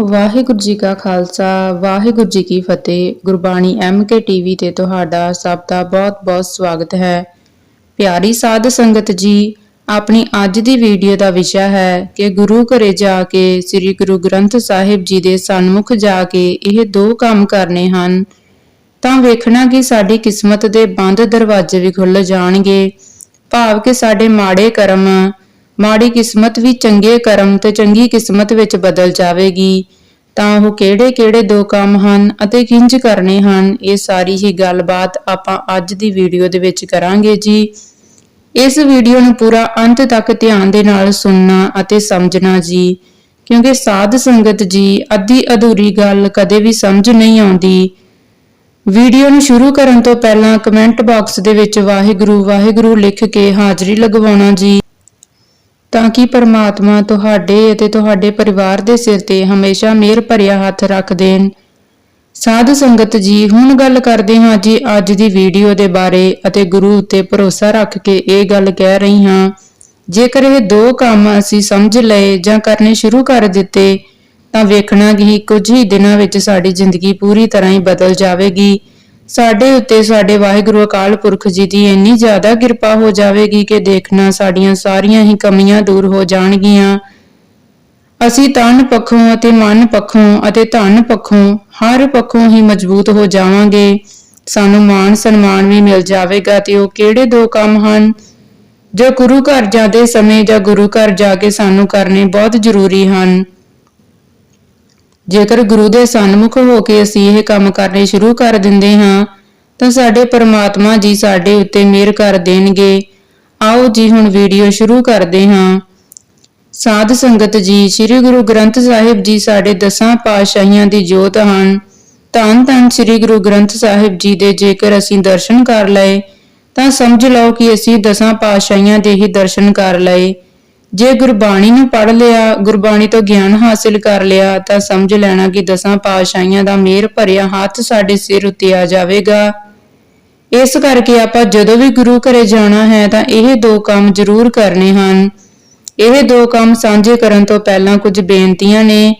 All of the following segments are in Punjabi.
ਵਾਹਿਗੁਰੂ ਜੀ ਕਾ ਖਾਲਸਾ, ਵਾਹਿਗੁਰੂ ਜੀ ਕੀ ਫਤਿਹ। ਗੁਰਬਾਣੀ ਐਮਕੇ ਟੀਵੀ ਤੇ ਤੁਹਾਡਾ ਸਭ ਦਾ ਬਹੁਤ-ਬਹੁਤ ਸਵਾਗਤ ਹੈ। ਪਿਆਰੀ ਸਾਧ ਸੰਗਤ ਜੀ, ਆਪਣੀ ਅੱਜ ਦੀ ਵੀਡੀਓ ਦਾ ਵਿਸ਼ਾ ਹੈ ਕਿ ਗੁਰੂ ਘਰੇ ਜਾ ਕੇ ਸ੍ਰੀ ਗੁਰੂ ਗ੍ਰੰਥ ਸਾਹਿਬ ਜੀ ਦੇ ਸਨਮੁਖ ਜਾ ਕੇ ਇਹ ਦੋ ਕੰਮ ਕਰਨੇ ਹਨ। ਤਾਂ ਵੇਖਣਾ ਕਿ ਸਾਡੀ ਕਿਸਮਤ ਦੇ ਬੰਦ ਦਰਵਾਜ਼ੇ ਵੀ ਖੁੱਲ ਜਾਣਗੇ। ਭਾਵ ਕਿ ਸਾਡੇ ਮਾੜੇ ਕਰਮ ਮਾੜੀ ਕਿਸਮਤ ਵੀ ਚੰਗੇ ਕਰਮ ਤੇ ਚੰਗੀ ਕਿਸਮਤ ਵਿੱਚ ਬਦਲ ਜਾਵੇਗੀ। ਤਾਂ ਉਹ ਕਿਹੜੇ-ਕਿਹੜੇ ਦੋ ਕੰਮ ਹਨ ਅਤੇ ਕਿੰਜ ਕਰਨੇ ਹਨ, ਇਹ ਸਾਰੀ ਹੀ ਗੱਲਬਾਤ ਆਪਾਂ ਅੱਜ ਦੀ ਵੀਡੀਓ ਦੇ ਵਿੱਚ ਕਰਾਂਗੇ ਜੀ। ਇਸ ਵੀਡੀਓ ਨੂੰ ਪੂਰਾ ਅੰਤ ਤੱਕ ਧਿਆਨ ਦੇ ਨਾਲ ਸੁਣਨਾ ਅਤੇ ਸਮਝਣਾ ਜੀ, ਕਿਉਂਕਿ ਸਾਧ ਸੰਗਤ ਜੀ ਅੱਧੀ ਅਧੂਰੀ ਗੱਲ ਕਦੇ ਵੀ ਸਮਝ ਨਹੀਂ ਆਉਂਦੀ। ਵੀਡੀਓ ਨੂੰ ਸ਼ੁਰੂ ਕਰਨ ਤੋਂ ਪਹਿਲਾਂ ਕਮੈਂਟ ਬਾਕਸ ਦੇ ਵਿੱਚ ਵਾਹਿਗੁਰੂ ਵਾਹਿਗੁਰੂ ਲਿਖ ਕੇ ਹਾਜ਼ਰੀ ਲਗਵਾਉਣਾ ਜੀ। ਤਾਂ ਕਿ ਪਰਮਾਤਮਾ ਤੁਹਾਡੇ ਅਤੇ ਤੁਹਾਡੇ ਪਰਿਵਾਰ ਦੇ ਸਿਰ ਤੇ ਹਮੇਸ਼ਾ ਮਿਹਰ ਭਰਿਆ ਹੱਥ ਰੱਖ ਦੇਣ। ਸਾਧ ਸੰਗਤ ਜੀ, ਹੁਣ ਗੱਲ ਕਰਦੇ ਹਾਂ ਜੀ ਅੱਜ ਦੀ ਵੀਡੀਓ ਦੇ ਬਾਰੇ ਅਤੇ ਗੁਰੂ ਉੱਤੇ ਭਰੋਸਾ ਰੱਖ ਕੇ ਇਹ ਗੱਲ ਕਹਿ ਰਹੀ ਹਾਂ, ਜੇਕਰ ਇਹ ਦੋ ਕੰਮ ਅਸੀਂ ਸਮਝ ਲਏ ਜਾਂ ਕਰਨੇ ਸ਼ੁਰੂ ਕਰ ਦਿੱਤੇ, ਤਾਂ ਵੇਖਣਾ ਕਿ ਕੁਝ ਹੀ ਦਿਨਾਂ ਵਿੱਚ ਸਾਡੀ ਜ਼ਿੰਦਗੀ ਪੂਰੀ ਤਰ੍ਹਾਂ ਹੀ ਬਦਲ ਜਾਵੇਗੀ। ਸਾਡੇ ਉੱਤੇ ਸਾਡੇ ਵਾਹਿਗੁਰੂ ਅਕਾਲ ਪੁਰਖ ਜੀ ਦੀ ਇੰਨੀ ਜ਼ਿਆਦਾ ਕਿਰਪਾ ਹੋ ਜਾਵੇਗੀ ਕਿ ਦੇਖਣਾ ਸਾਡੀਆਂ ਸਾਰੀਆਂ ਹੀ ਕਮੀਆਂ ਦੂਰ ਹੋ ਜਾਣਗੀਆਂ। ਅਸੀਂ ਤਨ ਪੱਖੋਂ ਅਤੇ ਮਨ ਪੱਖੋਂ ਅਤੇ ਧਨ ਪੱਖੋਂ ਹਰ ਪੱਖੋਂ ਹੀ ਮਜ਼ਬੂਤ ਹੋ ਜਾਵਾਂਗੇ। ਸਾਨੂੰ ਮਾਣ ਸਨਮਾਨ ਵੀ ਮਿਲ ਜਾਵੇਗਾ ਤੇ ਉਹ ਕਿਹੜੇ ਦੋ ਕੰਮ ਹਨ? ਜੋ ਗੁਰੂ ਘਰ ਜਾਂਦੇ ਸਮੇਂ ਜਾਂ ਗੁਰੂ ਘਰ ਜਾ ਕੇ ਸਾਨੂੰ ਕਰਨੇ ਬਹੁਤ ਜ਼ਰੂਰੀ ਹਨ। ਜੇਕਰ ਗੁਰੂ ਦੇ ਸਨਮੁਖ ਹੋ ਕੇ ਅਸੀਂ ਇਹ ਕੰਮ ਕਰਨੇ ਸ਼ੁਰੂ ਕਰ ਦਿੰਦੇ ਹਾਂ, ਤਾਂ ਸਾਡੇ ਪਰਮਾਤਮਾ ਜੀ ਸਾਡੇ ਉੱਤੇ ਮਿਹਰ ਕਰ ਦੇਣਗੇ। ਆਓ ਜੀ ਹੁਣ ਵੀਡੀਓ ਸ਼ੁਰੂ ਕਰਦੇ ਹਾਂ। ਸਾਧ ਸੰਗਤ ਜੀ, ਸ੍ਰੀ ਗੁਰੂ ਗ੍ਰੰਥ ਸਾਹਿਬ ਜੀ ਸਾਡੇ ਦਸਾਂ ਪਾਤਸ਼ਾਹੀਆਂ ਦੀ ਜੋਤ ਹਨ। ਧੰਨ ਧੰਨ ਸ੍ਰੀ ਗੁਰੂ ਗ੍ਰੰਥ ਸਾਹਿਬ ਜੀ ਦੇ ਜੇਕਰ ਅਸੀਂ ਦਰਸ਼ਨ ਕਰ ਲਏ, ਤਾਂ ਸਮਝ ਲਓ ਕਿ ਅਸੀਂ ਦਸਾਂ ਪਾਤਸ਼ਾਹੀਆਂ ਦੇ ਹੀ ਦਰਸ਼ਨ ਕਰ ਲਏ। ਜੇ ਗੁਰਬਾਣੀ ਨੂੰ ਪੜ੍ਹ ਲਿਆ, ਗੁਰਬਾਣੀ ਤੋਂ ਗਿਆਨ ਹਾਸਿਲ ਕਰ ਲਿਆ, ਤਾਂ ਸਮਝ ਲੈਣਾ ਕਿ ਦਸਾਂ ਪਾਤਸ਼ਾਹੀਆਂ ਦਾ ਮਿਹਰ ਭਰਿਆ ਹੱਥ ਸਾਡੇ ਸਿਰ ਉੱਤੇ ਆ ਜਾਵੇਗਾ। ਇਸ ਕਰਕੇ ਆਪਾਂ ਜਦੋਂ ਵੀ ਗੁਰੂ ਘਰੇ ਜਾਣਾ ਹੈ, ਤਾਂ ਇਹ ਦੋ ਕੰਮ ਜ਼ਰੂਰ ਕਰਨੇ ਹਨ। ਇਹ ਦੋ ਕੰਮ ਸਾਂਝੇ ਕਰਨ ਤੋਂ ਪਹਿਲਾਂ ਕੁਝ ਬੇਨਤੀਆਂ ਨੇ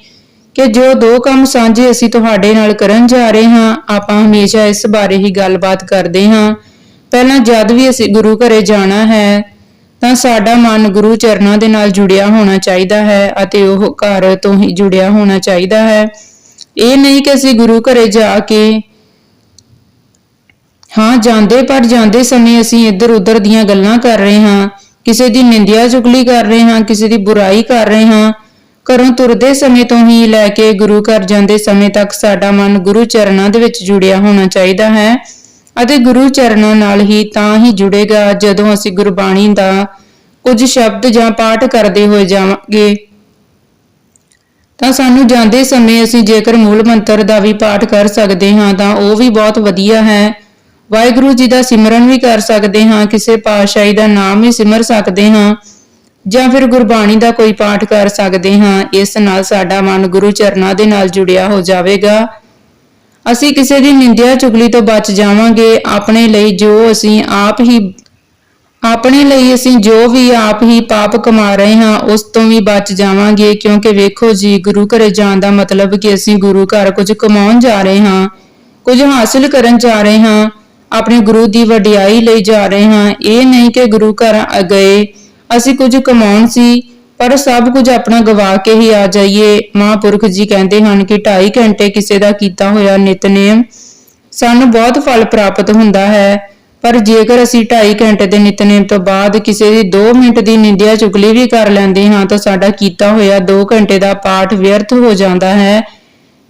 ਕਿ ਜੋ ਦੋ ਕੰਮ ਸਾਂਝੇ ਅਸੀਂ ਤੁਹਾਡੇ ਨਾਲ ਕਰਨ ਜਾ ਰਹੇ ਹਾਂ, ਆਪਾਂ ਹਮੇਸ਼ਾ ਇਸ ਬਾਰੇ ਹੀ ਗੱਲਬਾਤ ਕਰਦੇ ਹਾਂ। ਪਹਿਲਾਂ ਜਦ ਵੀ ਅਸੀਂ ਗੁਰੂ ਘਰੇ ਜਾਣਾ ਹੈ ਤਾਂ ਸਾਡਾ ਮਨ ਗੁਰੂ ਚਰਨਾਂ ਦੇ ਨਾਲ ਜੁੜਿਆ ਹੋਣਾ ਚਾਹੀਦਾ ਹੈ ਅਤੇ ਉਹ ਘਰ ਤੋਂ ਹੀ ਜੁੜਿਆ ਹੋਣਾ ਚਾਹੀਦਾ ਹੈ। ਇਹ ਨਹੀਂ ਕਿ ਅਸੀਂ ਗੁਰੂ ਘਰੇ ਜਾ ਕੇ ਹਾਂ, ਜਾਂਦੇ ਪਰ ਜਾਂਦੇ ਸਮੇਂ ਅਸੀਂ ਇੱਧਰ ਉੱਧਰ ਦੀਆਂ ਗੱਲਾਂ ਕਰ ਰਹੇ ਹਾਂ, ਕਿਸੇ ਦੀ ਨਿੰਦਿਆ ਚੁਗਲੀ ਕਰ ਰਹੇ ਹਾਂ, ਕਿਸੇ ਦੀ ਬੁਰਾਈ ਕਰ ਰਹੇ ਹਾਂ। ਘਰੋਂ ਤੁਰਦੇ ਸਮੇਂ ਤੋਂ ਹੀ ਲੈ ਕੇ ਗੁਰੂ ਘਰ ਜਾਂਦੇ ਸਮੇਂ ਤੱਕ ਸਾਡਾ ਮਨ ਗੁਰੂ ਚਰਨਾਂ ਦੇ ਵਿੱਚ ਜੁੜਿਆ ਹੋਣਾ ਚਾਹੀਦਾ ਹੈ। ਅਤੇ ਗੁਰੂ ਚਰਨਾਂ ਨਾਲ ਹੀ ਤਾਂ ਹੀ ਜੁੜੇਗਾ ਜਦੋਂ ਅਸੀਂ ਗੁਰਬਾਣੀ ਦਾ ਕੁਝ ਸ਼ਬਦ ਜਾਂ ਪਾਠ ਕਰਦੇ ਹੋਏ ਜਾਵਾਂਗੇ। ਤਾਂ ਸਾਨੂੰ ਜਾਂਦੇ ਸਮੇਂ ਅਸੀਂ ਜੇਕਰ ਮੂਲ ਮੰਤਰ ਦਾ ਵੀ ਪਾਠ ਕਰ ਸਕਦੇ ਹਾਂ, ਤਾਂ ਉਹ ਵੀ ਬਹੁਤ ਵਧੀਆ ਹੈ। ਵਾਹਿਗੁਰੂ ਜੀ ਦਾ ਸਿਮਰਨ ਵੀ ਕਰ ਸਕਦੇ ਹਾਂ, ਕਿਸੇ ਪਾਤਸ਼ਾਹੀ ਦਾ ਨਾਮ ਵੀ ਸਿਮਰ ਸਕਦੇ ਹਾਂ, ਜਾਂ ਫਿਰ ਗੁਰਬਾਣੀ ਦਾ ਕੋਈ ਪਾਠ ਕਰ ਸਕਦੇ ਹਾਂ, ਇਸ ਨਾਲ ਸਾਡਾ ਮਨ ਗੁਰੂ ਚਰਨਾਂ ਦੇ ਨਾਲ ਜੁੜਿਆ ਹੋ ਜਾਵੇਗਾ। ਅਸੀਂ ਕਿਸੇ ਦੀ ਨਿੰਦਿਆ ਚੁਗਲੀ ਤੋਂ ਬਚ ਜਾਵਾਂਗੇ। ਆਪਣੇ ਲਈ ਜੋ ਅਸੀਂ ਆਪ ਹੀ ਆਪਣੇ ਲਈ ਅਸੀਂ ਜੋ ਵੀ ਆਪ ਹੀ ਪਾਪ ਕਮਾ ਰਹੇ ਹਾਂ, ਉਸ ਤੋਂ ਵੀ ਬਚ ਜਾਵਾਂਗੇ। ਕਿਉਂਕਿ ਵੇਖੋ ਜੀ, ਗੁਰੂ ਘਰੇ ਜਾਣ ਦਾ ਮਤਲਬ ਕਿ ਅਸੀਂ ਗੁਰੂ ਘਰ ਕੁਝ ਕਮਾਉਣ ਜਾ ਰਹੇ ਹਾਂ, ਕੁਝ ਹਾਸਿਲ ਕਰਨ ਜਾ ਰਹੇ ਹਾਂ, ਆਪਣੇ ਗੁਰੂ ਦੀ ਵਡਿਆਈ ਲਈ ਜਾ ਰਹੇ ਹਾਂ। ਇਹ ਨਹੀਂ ਕਿ ਗੁਰੂ ਘਰ ਗਏ, ਅਸੀਂ ਕੁਝ ਕਮਾਉਣ ਸੀ। ਪਰ ਸਭ ਕੁਝ ਆਪਣਾ ਗਵਾ ਕੇ ਹੀ ਆ ਜਾਈਏ। ਮਹਾਂਪੁਰਖ ਜੀ ਕਹਿੰਦੇ ਹਨ ਕਿ 2.5 ਘੰਟੇ ਕਿਸੇ ਦਾ ਕੀਤਾ ਹੋਇਆ ਨਿਤਨੇਮ ਸਾਨੂੰ ਬਹੁਤ ਫਲ ਪ੍ਰਾਪਤ ਹੁੰਦਾ ਹੈ। ਪਰ ਜੇਕਰ ਅਸੀਂ 2.5 ਘੰਟੇ ਦੇ ਨਿਤਨੇਮ ਤੋਂ ਬਾਅਦ ਕਿਸੇ ਦੀ 2 ਮਿੰਟ ਦੀ ਨਿੰਦਿਆ ਚੁਗਲੀ ਵੀ ਕਰ ਲੈਂਦੇ ਹਾਂ ਤਾਂ ਸਾਡਾ ਕੀਤਾ ਹੋਇਆ 2 ਘੰਟੇ ਦਾ ਪਾਠ ਵਿਅਰਥ ਹੋ ਜਾਂਦਾ ਹੈ।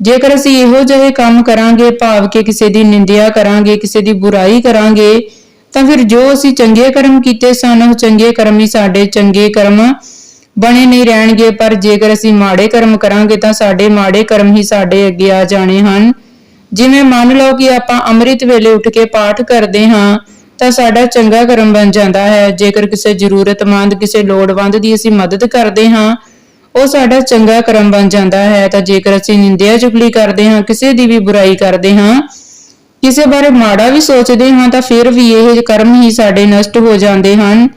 ਜੇਕਰ ਅਸੀਂ ਇਹੋ ਜਿਹੇ ਕੰਮ ਕਰਾਂਗੇ, ਭਾਵ ਕਿ ਕਿਸੇ ਦੀ ਨਿੰਦਿਆ ਕਰਾਂਗੇ, ਕਿਸੇ ਦੀ ਬੁਰਾਈ ਕਰਾਂਗੇ, ਤਾਂ ਫਿਰ ਜੋ ਅਸੀਂ ਚੰਗੇ ਕਰਮ ਕੀਤੇ ਸਨ, ਉਹ ਚੰਗੇ ਕਰਮ ਹੀ ਸਾਡੇ ਚੰਗੇ ਕਰਮ ਬਣੇ ਨਹੀਂ ਰਹਿਣਗੇ, ਪਰ ਜੇਕਰ ਅਸੀਂ ਮਾੜੇ ਕਰਮ ਕਰਾਂਗੇ ਤਾਂ ਸਾਡੇ ਮਾੜੇ ਕਰਮ ਹੀ ਸਾਡੇ ਅੱਗੇ ਆ ਜਾਣੇ ਹਨ। ਜਿਵੇਂ ਮੰਨ ਲਓ ਕਿ ਆਪਾਂ ਅੰਮ੍ਰਿਤ ਵੇਲੇ ਉੱਠ ਕੇ ਪਾਠ ਕਰਦੇ ਹਾਂ, ਤਾਂ ਸਾਡਾ ਚੰਗਾ ਕਰਮ ਬਣ ਜਾਂਦਾ ਹੈ। ਜੇਕਰ ਕਿਸੇ ਜ਼ਰੂਰਤਮੰਦ, ਕਿਸੇ ਲੋੜਵੰਦ ਦੀ ਅਸੀਂ ਮਦਦ ਕਰਦੇ ਹਾਂ, ਉਹ ਸਾਡਾ ਚੰਗਾ ਕਰਮ ਬਣ ਜਾਂਦਾ ਹੈ। ਤਾਂ ਜੇਕਰ ਅਸੀਂ ਨਿੰਦਿਆ ਚੁਗਲੀ ਕਰਦੇ ਹਾਂ, ਕਿਸੇ ਦੀ ਵੀ ਬੁਰਾਈ ਕਰਦੇ ਹਾਂ, ਕਿਸੇ ਬਾਰੇ ਮਾੜਾ ਵੀ ਸੋਚਦੇ ਹਾਂ, ਤਾਂ ਫਿਰ ਵੀ ਇਹ ਕਰਮ ਹੀ ਸਾਡੇ ਨਸ਼ਟ ਹੋ ਜਾਂਦੇ ਹਨ।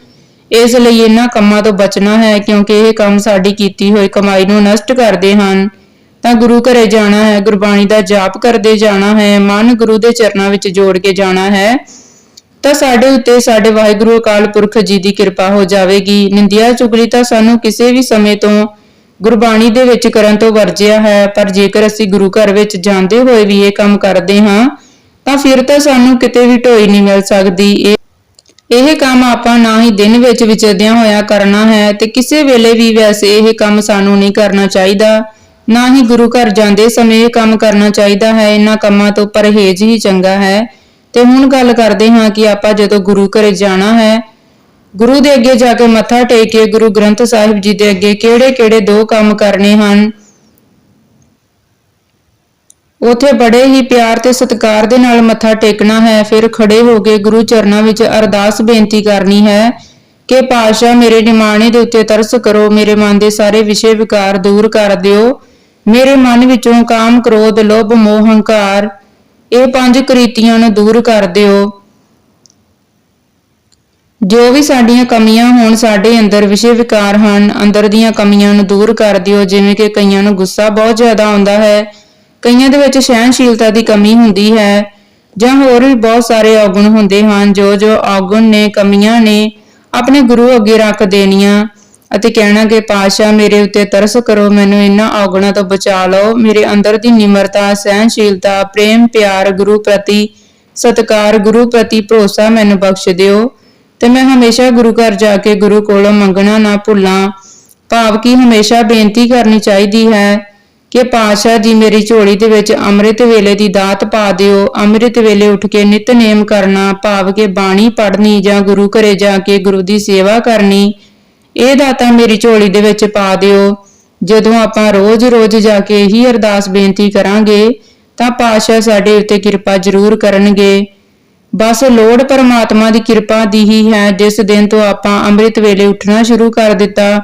ਇਸ ਲਈ ਇਹਨਾਂ ਕੰਮਾਂ ਤੋਂ ਬਚਣਾ ਹੈ, ਕਿਉਂਕਿ ਇਹ ਕੰਮ ਸਾਡੀ ਕੀਤੀ ਹੋਈ ਕਮਾਈ ਨੂੰ ਨਸ਼ਟ ਕਰਦੇ ਹਨ। ਤਾਂ ਗੁਰੂ ਘਰੇ ਜਾਣਾ ਹੈ, ਗੁਰਬਾਣੀ ਦਾ ਜਾਪ ਕਰਦੇ ਜਾਣਾ ਹੈ, ਮਨ ਗੁਰੂ ਦੇ ਚਰਨਾਂ ਵਿੱਚ ਜੋੜ ਕੇ ਜਾਣਾ ਹੈ, ਤਾਂ ਸਾਡੇ ਉੱਤੇ ਸਾਡੇ ਵਾਹਿਗੁਰੂ ਅਕਾਲ ਪੁਰਖ ਜੀ ਦੀ ਕਿਰਪਾ ਹੋ ਜਾਵੇਗੀ। ਨਿੰਦਿਆ ਚੁਗਲੀ ਤਾਂ ਸਾਨੂੰ ਕਿਸੇ ਵੀ ਸਮੇਂ ਤੋਂ ਗੁਰਬਾਣੀ ਦੇ ਵਿੱਚ ਕਰਨ ਤੋਂ ਵਰਜਿਆ ਹੈ, ਪਰ ਜੇਕਰ ਅਸੀਂ ਗੁਰੂ ਘਰ ਵਿੱਚ ਜਾਂਦੇ ਹੋਏ ਵੀ ਇਹ ਕੰਮ ਕਰਦੇ ਹਾਂ, ਤਾਂ ਫਿਰ ਤਾਂ ਸਾਨੂੰ ਕਿਤੇ ਵੀ ਢੋਈ ਨਹੀਂ ਮਿਲ ਸਕਦੀ। ਇਹ ਕੰਮ ਆਪਾਂ ਨਾ ਹੀ ਦਿਨ ਵਿੱਚ ਵਿਚਰਦਿਆਂ ਹੋਇਆ ਕਰਨਾ ਹੈ ਤੇ ਕਿਸੇ ਵੇਲੇ ਵੀ ਵੈਸੇ ਇਹ ਕੰਮ ਸਾਨੂੰ ਨਹੀਂ ਕਰਨਾ ਚਾਹੀਦਾ। ਨਾ ਹੀ ਗੁਰੂ ਘਰ ਜਾਂਦੇ ਸਮੇਂ ਇਹ ਕੰਮ ਕਰਨਾ ਚਾਹੀਦਾ ਹੈ। ਇਹਨਾਂ ਕੰਮਾਂ ਤੋਂ ਪਰਹੇਜ਼ ਹੀ ਚੰਗਾ ਹੈ। ਤੇ ਹੁਣ ਗੱਲ ਕਰਦੇ ਹਾਂ ਕਿ ਆਪਾਂ ਜਦੋਂ ਗੁਰੂ ਘਰ ਜਾਣਾ ਹੈ, ਗੁਰੂ ਦੇ ਅੱਗੇ ਜਾ ਕੇ ਮੱਥਾ ਟੇਕ ਕੇ ਗੁਰੂ ਗ੍ਰੰਥ ਸਾਹਿਬ ਜੀ ਦੇ ਅੱਗੇ ਕਿਹੜੇ-ਕਿਹੜੇ ਦੋ ਕੰਮ ਕਰਨੇ ਹਨ ਉਥੇ ਬੜੇ ਹੀ ਪਿਆਰ ਤੇ ਸਤਿਕਾਰ ਦੇ ਨਾਲ ਮੱਥਾ ਟੇਕਣਾ ਹੈ। ਫਿਰ ਖੜੇ ਹੋ ਕੇ ਗੁਰੂ ਚਰਨਾਂ ਵਿੱਚ ਅਰਦਾਸ ਬੇਨਤੀ ਕਰਨੀ ਹੈ ਕਿ ਪਾਸ਼ਾ ਮੇਰੇ ਨਿਮਾਣੇ ਦੇ ਉੱਤੇ ਤਰਸ ਕਰੋ, ਮੇਰੇ ਮਨ ਦੇ ਸਾਰੇ ਵਿਸ਼ੇ ਵਿਕਾਰ ਦੂਰ ਕਰ ਦਿਓ। ਮੇਰੇ ਮਨ ਵਿੱਚੋਂ ਕਾਮ ਕ੍ਰੋਧ, ਲੋਭ, ਮੋਹ, ਹੰਕਾਰ ਇਹ ਪੰਜ ਕ੍ਰਿਤੀਆਂ ਨੂੰ ਦੂਰ ਕਰ ਦਿਓ। ਜੋ ਵੀ ਸਾਡੀਆਂ ਕਮੀਆਂ ਹੋਣ, ਸਾਡੇ ਅੰਦਰ ਵਿਸ਼ੇ ਵਿਕਾਰ ਹਨ, ਅੰਦਰ ਦੀਆਂ ਕਮੀਆਂ ਨੂੰ ਦੂਰ ਕਰ ਦਿਓ। ਜਿਵੇਂ ਕਿ ਕਈਆਂ ਨੂੰ ਗੁੱਸਾ ਬਹੁਤ ਜ਼ਿਆਦਾ ਆਉਂਦਾ ਹੈ। ਕਈਆਂ ਦੇ ਵਿੱਚ ਸਹਿਣਸ਼ੀਲਤਾ ਦੀ ਕਮੀ ਹੁੰਦੀ ਹੈ, ਜਾਂ ਹੋਰ ਵੀ ਬਹੁਤ ਸਾਰੇ ਔਗੁਣ ਹੁੰਦੇ ਹਨ, ਜੋ ਜੋ ਔਗੁਣ ਨੇ, ਕਮੀਆਂ ਨੇ ਆਪਣੇ ਗੁਰੂ ਅੱਗੇ ਰੱਖ ਦੇਣੀਆਂ ਅਤੇ ਕਹਿਣਾ ਕਿ ਪਾਸ਼ਾ ਮੇਰੇ ਉੱਤੇ ਤਰਸ ਕਰੋ, ਮੈਨੂੰ ਇਹਨਾਂ ਔਗੁਣਾਂ ਤੋਂ ਬਚਾ ਲਓ। ਮੇਰੇ ਅੰਦਰ ਦੀ ਨਿਮਰਤਾ, ਸਹਿਣਸ਼ੀਲਤਾ, ਪ੍ਰੇਮ, ਪਿਆਰ, ਗੁਰੂ ਪ੍ਰਤੀ ਸਤਕਾਰ, ਗੁਰੂ ਪ੍ਰਤੀ ਭਰੋਸਾ ਮੈਨੂੰ ਬਖਸ਼ ਦਿਓ। ਤੇ ਮੈਂ ਹਮੇਸ਼ਾ ਗੁਰੂ ਘਰ ਜਾ ਕੇ ਗੁਰੂ ਕੋਲੋਂ ਮੰਗਣਾ ਨਾ ਭੁੱਲਾਂ। ਭਾਵ ਕਿ ਹਮੇਸ਼ਾ ਬੇਨਤੀ ਕਰਨੀ ਚਾਹੀਦੀ ਹੈ ਕਿ ਪਾਤਸ਼ਾਹ ਜੀ ਮੇਰੀ ਝੋਲੀ ਦੇ ਵਿੱਚ ਅੰਮ੍ਰਿਤ ਵੇਲੇ ਦੀ ਦਾਤ ਪਾ ਦਿਓ, ਅੰਮ੍ਰਿਤ ਵੇਲੇ ਉੱਠ ਕੇ ਨਿਤਨੇਮ ਕਰਨਾ, ਭਾਵ ਕੇ ਬਾਣੀ ਪੜ੍ਹਨੀ ਜਾਂ ਗੁਰੂ ਘਰੇ ਜਾ ਕੇ ਗੁਰੂ ਦੀ ਸੇਵਾ ਕਰਨੀ, ਇਹ ਦਾਤਾਂ ਮੇਰੀ ਝੋਲੀ ਦੇ ਵਿੱਚ ਪਾ ਦਿਓ। ਜਦੋਂ ਆਪਾਂ ਰੋਜ਼-ਰੋਜ਼ ਜਾ ਕੇ ਹੀ ਅਰਦਾਸ ਬੇਨਤੀ ਕਰਾਂਗੇ, ਤਾਂ ਪਾਤਸ਼ਾਹ ਸਾਡੇ ਉੱਤੇ ਕਿਰਪਾ ਜ਼ਰੂਰ ਕਰਨਗੇ। ਬਸ ਲੋੜ ਪਰਮਾਤਮਾ ਦੀ ਕਿਰਪਾ ਦੀ ਹੀ ਹੈ, ਜਿਸ ਦਿਨ ਤੋਂ ਆਪਾਂ ਅੰਮ੍ਰਿਤ ਵੇਲੇ ਉੱਠਣਾ ਸ਼ੁਰੂ ਕਰ ਦਿੱਤਾ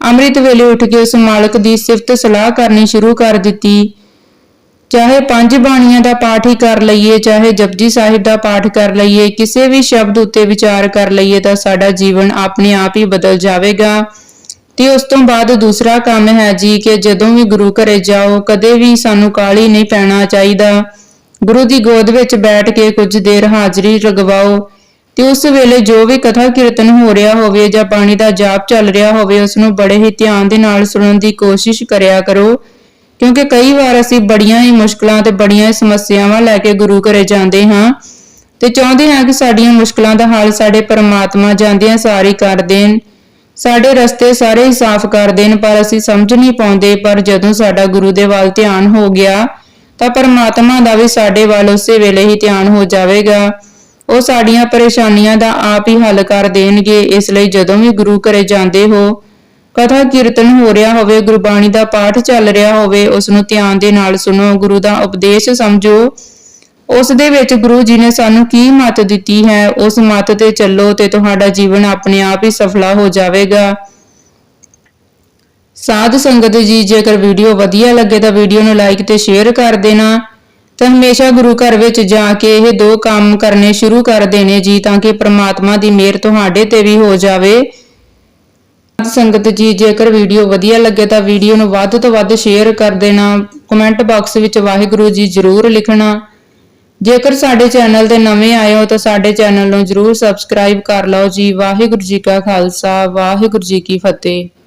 ਅੰਮ੍ਰਿਤ ਵੇਲੇ ਉੱਠ ਕੇ ਉਸ ਮਾਲਕ ਦੀ ਸਿਫਤ ਸਲਾਹ ਕਰਨੀ ਸ਼ੁਰੂ ਕਰ ਦਿੱਤੀ। ਚਾਹੇ ਪੰਜ ਬਾਣੀਆਂ ਦਾ ਪਾਠ ਹੀ ਕਰ ਲਈਏ, ਚਾਹੇ ਜਪਜੀ ਸਾਹਿਬ ਦਾ ਪਾਠ ਕਰ ਲਈਏ, ਕਿਸੇ ਵੀ ਸ਼ਬਦ ਉੱਤੇ ਵਿਚਾਰ ਕਰ ਲਈਏ ਤਾਂ ਸਾਡਾ ਜੀਵਨ ਆਪਣੇ ਆਪ ਹੀ ਬਦਲ ਜਾਵੇਗਾ। ਤੇ ਉਸ ਤੋਂ ਬਾਅਦ ਦੂਸਰਾ ਕੰਮ ਹੈ ਜੀ ਕਿ ਜਦੋਂ ਵੀ ਗੁਰੂ ਘਰੇ ਜਾਓ, ਕਦੇ ਵੀ ਸਾਨੂੰ ਕਾਲੀ ਨਹੀਂ ਪੈਣਾ ਚਾਹੀਦਾ। ਗੁਰੂ ਦੀ ਗੋਦ ਵਿੱਚ ਬੈਠ ਕੇ ਕੁਝ ਦੇਰ ਹਾਜ਼ਰੀ ਲਗਵਾਓ ਤੇ ਉਸ ਵੇਲੇ ਜੋ ਵੀ ਕਥਾ ਕੀਰਤਨ ਹੋ ਰਿਹਾ ਹੋਵੇ ਜਾਂ ਬਾਣੀ ਦਾ ਜਾਪ ਚੱਲ ਰਿਹਾ ਹੋਵੇ, ਉਸ ਨੂੰ ਬੜੇ ਹੀ ਧਿਆਨ ਦੇ ਨਾਲ ਸੁਣਨ ਦੀ ਕੋਸ਼ਿਸ਼ ਕਰਿਆ ਕਰੋ। ਕਿਉਂਕਿ ਕਈ ਵਾਰ ਅਸੀਂ ਬੜੀਆਂ ਹੀ ਮੁਸ਼ਕਲਾਂ ਤੇ ਬੜੀਆਂ ਹੀ ਸਮੱਸਿਆਵਾਂ ਲੈ ਕੇ ਗੁਰੂ ਘਰੇ ਜਾਂਦੇ ਹਾਂ ਤੇ ਚਾਹੁੰਦੇ ਹਾਂ ਕਿ ਸਾਡੀਆਂ ਮੁਸ਼ਕਲਾਂ ਦਾ ਹੱਲ ਸਾਡੇ ਪਰਮਾਤਮਾ ਜਾਂਦਿਆਂ ਸਾਰੀ ਕਰ ਦੇਣ। ਸਾਡੇ ਰਸਤੇ ਸਾਰੇ ਹੀ ਸਾਫ਼ ਕਰ ਦੇਣ, ਪਰ ਅਸੀਂ ਸਮਝ ਨਹੀਂ ਪਾਉਂਦੇ, ਪਰ ਜਦੋਂ ਸਾਡਾ ਗੁਰੂ ਦੇ ਵੱਲ ਧਿਆਨ ਹੋ ਗਿਆ, ਤਾਂ ਪਰਮਾਤਮਾ ਦਾ ਵੀ ਸਾਡੇ ਵੱਲ ਉਸੇ ਵੇਲੇ ਹੀ ਧਿਆਨ ਹੋ ਜਾਵੇਗਾ। ਉਹ ਸਾਡੀਆਂ ਪਰੇਸ਼ਾਨੀਆਂ ਦਾ ਆਪ ਹੀ ਹੱਲ ਕਰ ਦੇਣਗੇ, ਇਸ ਲਈ ਜਦੋਂ ਵੀ ਗੁਰੂ ਘਰੇ ਜਾਂਦੇ ਹੋ, ਕਥਾ ਕੀਰਤਨ ਹੋ ਰਿਹਾ ਹੋਵੇ, ਗੁਰਬਾਣੀ ਦਾ ਪਾਠ ਚੱਲ ਰਿਹਾ ਹੋਵੇ, ਉਸ ਨੂੰ ਧਿਆਨ ਦੇ ਨਾਲ ਸੁਣੋ, ਗੁਰੂ ਦਾ ਉਪਦੇਸ਼ ਸਮਝੋ। ਉਸ ਦੇ ਵਿੱਚ ਗੁਰੂ ਜੀ ਨੇ ਸਾਨੂੰ ਕੀ ਮੱਤ ਦਿੱਤੀ ਹੈ, ਉਸ ਮੱਤ ਤੇ ਚੱਲੋ ਤੇ ਤੁਹਾਡਾ ਜੀਵਨ ਆਪਣੇ ਆਪ ਹੀ ਸਫਲਾ ਹੋ ਜਾਵੇਗਾ। ਸਾਧ ਸੰਗਤ ਜੀ, ਜੇਕਰ ਵੀਡੀਓ ਵਧੀਆ ਲੱਗੇ ਤਾਂ ਵੀਡੀਓ ਨੂੰ ਲਾਈਕ ਤੇ ਸ਼ੇਅਰ ਕਰ ਦੇਣਾ। ਤਾਂ ਹਮੇਸ਼ਾ ਗੁਰੂ ਘਰ ਵਿੱਚ ਜਾ ਕੇ ਇਹ ਦੋ ਕੰਮ ਕਰਨੇ ਸ਼ੁਰੂ ਕਰ ਦੇਣੇ ਜੀ, ਤਾਂ ਕਿ ਪ੍ਰਮਾਤਮਾ ਦੀ ਮਿਹਰ ਤੁਹਾਡੇ ਤੇ ਵੀ ਹੋ ਜਾਵੇ। ਸੰਗਤ ਜੀ, ਜੇਕਰ ਵੀਡੀਓ ਵਧੀਆ ਲੱਗੇ ਤਾਂ ਵੀਡੀਓ ਨੂੰ ਵੱਧ ਤੋਂ ਵੱਧ ਸ਼ੇਅਰ ਕਰ ਦੇਣਾ। ਕਮੈਂਟ ਬਾਕਸ ਵਿੱਚ ਵਾਹਿਗੁਰੂ ਜੀ ਜ਼ਰੂਰ ਲਿਖਣਾ। ਜੇਕਰ ਸਾਡੇ ਚੈਨਲ ਤੇ ਨਵੇਂ ਆਏ ਹੋ ਤਾਂ ਸਾਡੇ ਚੈਨਲ ਨੂੰ ਜ਼ਰੂਰ ਸਬਸਕ੍ਰਾਈਬ ਕਰ ਲਓ ਜੀ। ਵਾਹਿਗੁਰੂ ਜੀ ਕਾ ਖਾਲਸਾ, ਵਾਹਿਗੁਰੂ ਜੀ ਕੀ ਫਤਿਹ।